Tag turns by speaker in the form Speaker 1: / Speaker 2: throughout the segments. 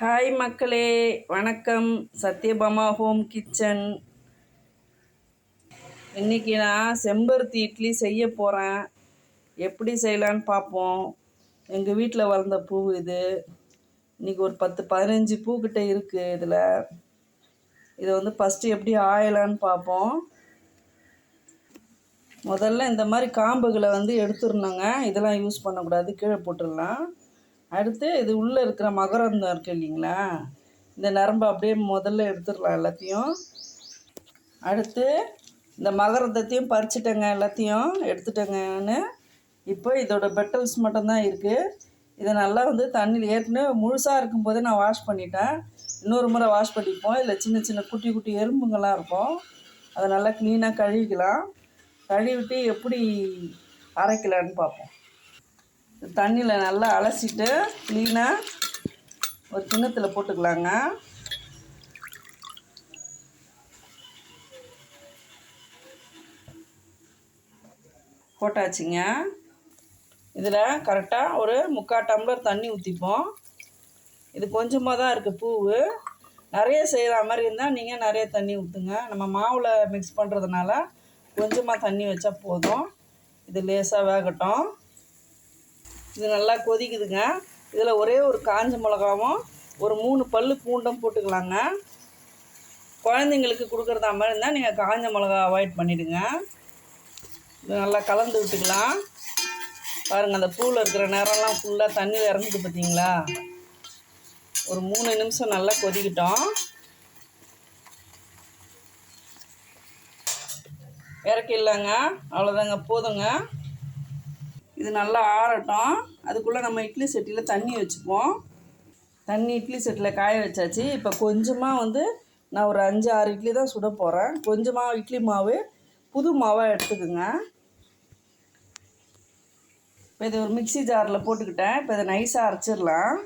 Speaker 1: Hi மக்களே வணக்கம். Sathyabama home kitchen. இன்றைக்கி நான் செம்பருத்தி இட்லி செய்ய போகிறேன் எப்படி செய்யலான்னு பார்ப்போம். எங்கள் வீட்டில் வளர்ந்த பூ இது. இன்றைக்கி ஒரு பத்து பதினஞ்சு பூக்கிட்ட இருக்குது இதில். இதை வந்து ஃபஸ்ட்டு எப்படி ஆயலான்னு பார்ப்போம். முதல்ல இந்த மாதிரி காம்புகளை வந்து எடுத்துடணுங்க. இதெல்லாம் யூஸ் பண்ணக்கூடாது. கீழே போட்டுடலாம். அடுத்து இது உள்ளே இருக்கிற மகரந்தம் இருக்குது இல்லைங்களா? இந்த நரம்பை அப்படியே முதல்ல எடுத்துடலாம் எல்லாத்தையும். அடுத்து இந்த மகரந்தத்தையும் பறிச்சிட்டேங்க எல்லாத்தையும் எடுத்துட்டேங்கன்னு. இப்போ இதோட பெட்டல்ஸ் மட்டும்தான் இருக்குது இதை நல்லா வந்து தண்ணியில் ஏற்கனவே முழுசாக இருக்கும்போதே நான் வாஷ் பண்ணிட்டேன். இன்னொரு முறை வாஷ் பண்ணிப்போம். இதில் சின்ன சின்ன குட்டி குட்டி எறும்புங்கள்லாம் இருக்கும். அதை நல்லா க்ளீனாக கழுவிக்கலாம். கழுவிட்டு எப்படி அரைக்கலான்னு பார்ப்போம். தண்ணியில் நல்லா அலசிட்டு க்ளீனாக ஒரு கிண்ணத்தில் போட்டுக்கலாங்க. போட்டாச்சுங்க. இதில் கரெக்டாக ஒரு முக்கால் டம்ளர் தண்ணி ஊற்றிப்போம் இது கொஞ்சமாக தான் இருக்குது பூவு. நிறைய செய்கிற மாதிரி இருந்தால் நீங்கள் நிறைய தண்ணி ஊற்றுங்க நம்ம மாவில் மிக்ஸ் பண்ணுறதுனால கொஞ்சமாக தண்ணி வச்சா போதும். இது லேசாக வேகட்டும். இது நல்லா கொதிக்குதுங்க. இதில் ஒரே ஒரு காஞ்ச மிளகாவும் ஒரு மூணு பல் பூண்டும் போட்டுக்கலாங்க. குழந்தைங்களுக்கு கொடுக்குறதா மாதிரி இருந்தால் நீங்கள் காஞ்ச மிளகா அவாய்ட் பண்ணிவிடுங்க இது நல்லா கலந்து விட்டுக்கலாம். பாருங்கள் அந்த பூவில் இருக்கிற நேரம்லாம் ஃபுல்லாக தண்ணியில் இறங்கிட்டு பார்த்தீங்களா ஒரு மூணு நிமிஷம் நல்லா கொதிக்கிட்டோம். இறக்கிடலாங்க. அவ்வளோதாங்க போதுங்க. இது நல்லா ஆறட்டும். அதுக்குள்ளே நம்ம இட்லி சட்டியில் தண்ணி வச்சுப்போம் தண்ணி இட்லி செட்டில் காய வச்சாச்சு. இப்போ கொஞ்சமாக வந்து நான் ஒரு அஞ்சு ஆறு இட்லி தான் சுட போகிறேன் கொஞ்சமாக இட்லி மாவு புது மாவாக எடுத்துக்கோங்க. இப்போ இது ஒரு மிக்சி ஜாரில் போட்டுக்கிட்டேன். இப்போ இதை நைஸாக அரைச்சிடலாம்.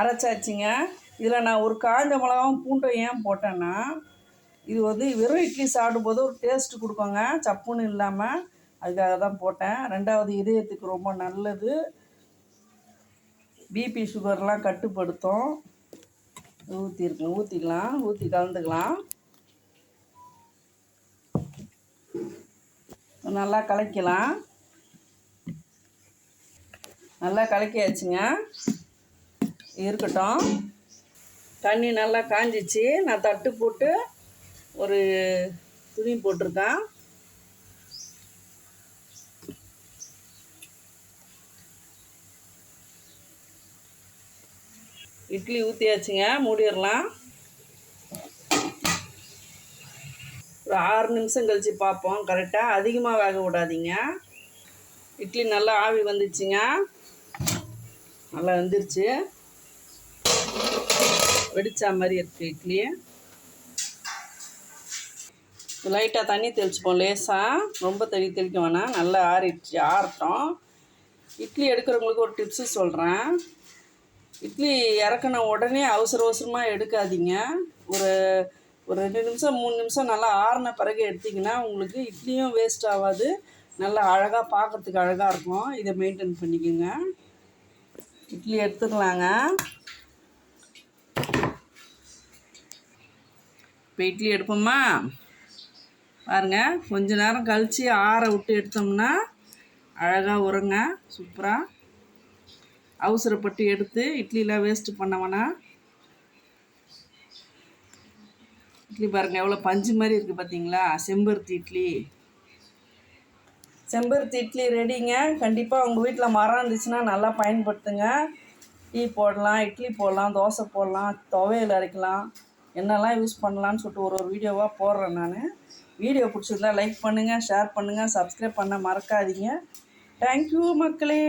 Speaker 1: அரைச்சாச்சுங்க. இதில் நான் ஒரு காஞ்ச மிளகாவும் பூண்டும் ஏன் போட்டேன்னா இது வந்து வெறும் இட்லி சாப்பிடும்போது ஒரு டேஸ்ட்டு கொடுக்குங்க. சப்புன்னு இல்லாமல் அதுக்காக தான் போட்டேன். ரெண்டாவது இதயத்துக்கு ரொம்ப நல்லது. பிபி சுகர்லாம் கட்டுப்படுத்தும். ஊற்றிருக்கேன் ஊற்றிக்கலாம் ஊற்றி கலந்துக்கலாம். நல்லா கலக்கலாம். நல்லா கலக்கியாச்சுங்க. இருக்கட்டும். தண்ணி நல்லா காஞ்சிச்சு. நான் தட்டு போட்டு ஒரு துணி போட்டிருக்கேன். இட்லி ஊற்றியாச்சுங்க மூடிடலாம். ஒரு ஆறு நிமிஷம் கழித்து பார்ப்போம். கரெக்டாக அதிகமாக வேக விடாதீங்க. இட்லி நல்லா ஆவி வந்துச்சுங்க. நல்லா வந்துருச்சு. வெடித்த மாதிரி இருக்குது இட்லி. லைட்டாக தண்ணி தெளிச்சுப்போம் லேசாக ரொம்ப தண்ணி தெளிக்க வேணாம். நல்லா ஆறிடுச்சு ஆறட்டும். இட்லி எடுக்கிறவங்களுக்கு ஒரு டிப்ஸு சொல்கிறேன் இட்லி இறக்கின உடனே அவசர அவசரமாக எடுக்காதீங்க. ஒரு ஒரு ரெண்டு நிமிஷம் மூணு நிமிஷம் நல்லா ஆறின பிறகு எடுத்திங்கன்னா உங்களுக்கு இட்லியும் வேஸ்ட் ஆகாது. நல்லா அழகாக பார்க்குறதுக்கு அழகாக இருக்கும். இதை மெயின்டைன் பண்ணிக்கோங்க. இட்லி எடுத்துக்கலாங்க. இப்போ இட்லி எடுப்போமா? பாருங்க கொஞ்ச நேரம் கழித்து ஆற விட்டு எடுத்தோம்னா அழகாக உரங்க. சூப்பராக அவசரப்பட்டு எடுத்து இட்லிலாம் வேஸ்ட்டு பண்ண வேணாம் இட்லி பாருங்கள் எவ்வளோ பஞ்சு மாதிரி இருக்குது பார்த்தீங்களா செம்பருத்தி இட்லி. செம்பருத்தி இட்லி ரெடிங்க கண்டிப்பாக உங்கள் வீட்டில் மரம் இருந்துச்சுன்னா நல்லா பயன்படுத்துங்க. டீ போடலாம் இட்லி போடலாம் தோசை போடலாம் துவையல் அரைக்கலாம். என்னெல்லாம் யூஸ் பண்ணலான்னு சொல்லிட்டு ஒரு ஒரு வீடியோவாக போடுறேன் நான். வீடியோ பிடிச்சிருந்தா லைக் பண்ணுங்கள் ஷேர் பண்ணுங்கள் சப்ஸ்கிரைப் பண்ண மறக்காதீங்க. தேங்க்யூ மக்களே.